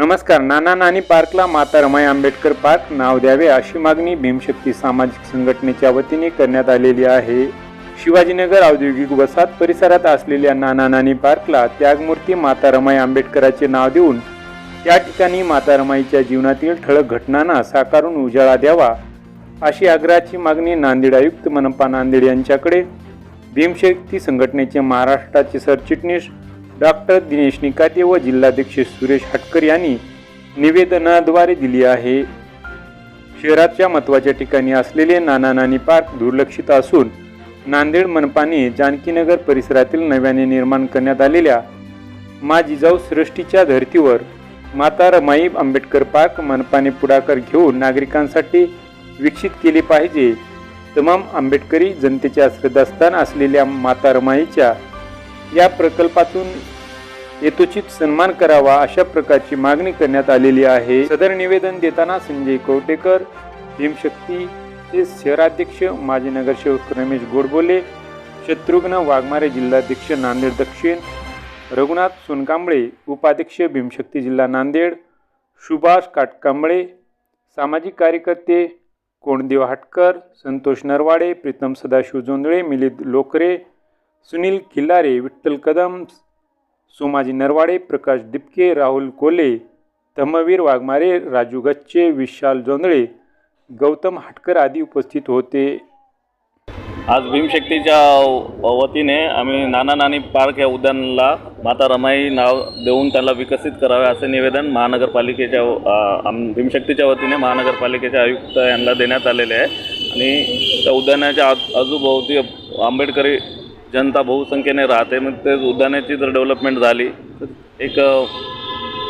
नमस्कार. नाना नानी पार्कला माता रमाई आंबेडकर पार्क नाव द्यावे अशी मागणी भीमशक्ती सामाजिक संघटनेच्या वतीने करण्यात आलेली आहे. शिवाजीनगर औद्योगिक वसाहत परिसरात असलेल्या नाना नानी पार्कला त्यागमूर्ती माता रमाई आंबेडकराचे नाव देऊन त्या ठिकाणी माता रमाईच्या जीवनातील ठळक घटनांना साकारून उजाळा द्यावा अशी आग्रहाची मागणी नांदेड आयुक्त मनपा नांदेड यांच्याकडे. भीमशक्ती संघटनेचे महाराष्ट्राचे सरचिटणीस डॉक्टर दिनेश निकाते व जिल्हाध्यक्ष सुरेश हटकर यांनी निवेदनाद्वारे दिली आहे. शहराच्या महत्त्वाच्या ठिकाणी असलेले नाना नानी पार्क दुर्लक्षित असून नांदेड मनपाने जानकीनगर परिसरातील नव्याने निर्माण करण्यात आलेल्या मा जिजाऊ सृष्टीच्या धर्तीवर माता रमाई आंबेडकर पार्क मनपाने पुढाकार घेऊन नागरिकांसाठी विकसित केले पाहिजे. तमाम आंबेडकरी जनतेच्या श्रद्धास्थान असलेल्या माता रमाईच्या या प्रकल्पातून यथोचित सन्मान करावा अशा प्रकारची मागणी करण्यात आलेली आहे. सदर निवेदन देताना संजय कवटेकर भीमशक्तीचे शहराध्यक्ष माजी नगरसेवक रमेश गोडबोले शत्रुघ्न वाघमारे जिल्हाध्यक्ष नांदेड दक्षिण रघुनाथ सोनकांबळे उपाध्यक्ष भीमशक्ती जिल्हा नांदेड सुभाष काटकांबळे सामाजिक कार्यकर्ते कोणदेव हाटकर संतोष नरवाडे प्रीतम सदाशिव जोंधळे मिलिंद लोकरे सुनील खिल्लारे विठ्ठल कदम सोमाजी नरवाडे प्रकाश दिपके राहुल कोले धम्मवीर वाघमारे राजू गच्चे विशाल जोंधळे गौतम हाटकर आदी उपस्थित होते. आज भीमशक्तीच्या वतीने आम्ही नाना नानी पार्क या उद्यानाला माता रमाई नाव देऊन त्याला विकसित करावे असे निवेदन महानगरपालिकेच्या भीमशक्तीच्या वतीने महानगरपालिकेच्या आयुक्त यांना देण्यात आलेले आहे. आणि त्या उद्यानाच्या आज आजूभोवती आंबेडकरी जनता बहुसंख्येने राहते मग ते उद्यानाची जर डेव्हलपमेंट झाली तर एक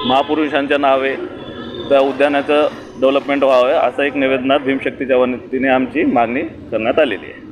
महापुरुषांच्या नावे त्या उद्यानाचं डेव्हलपमेंट व्हावं असं एक निवेदनात भीमशक्तीच्या वतीने आमची मागणी करण्यात आलेली आहे.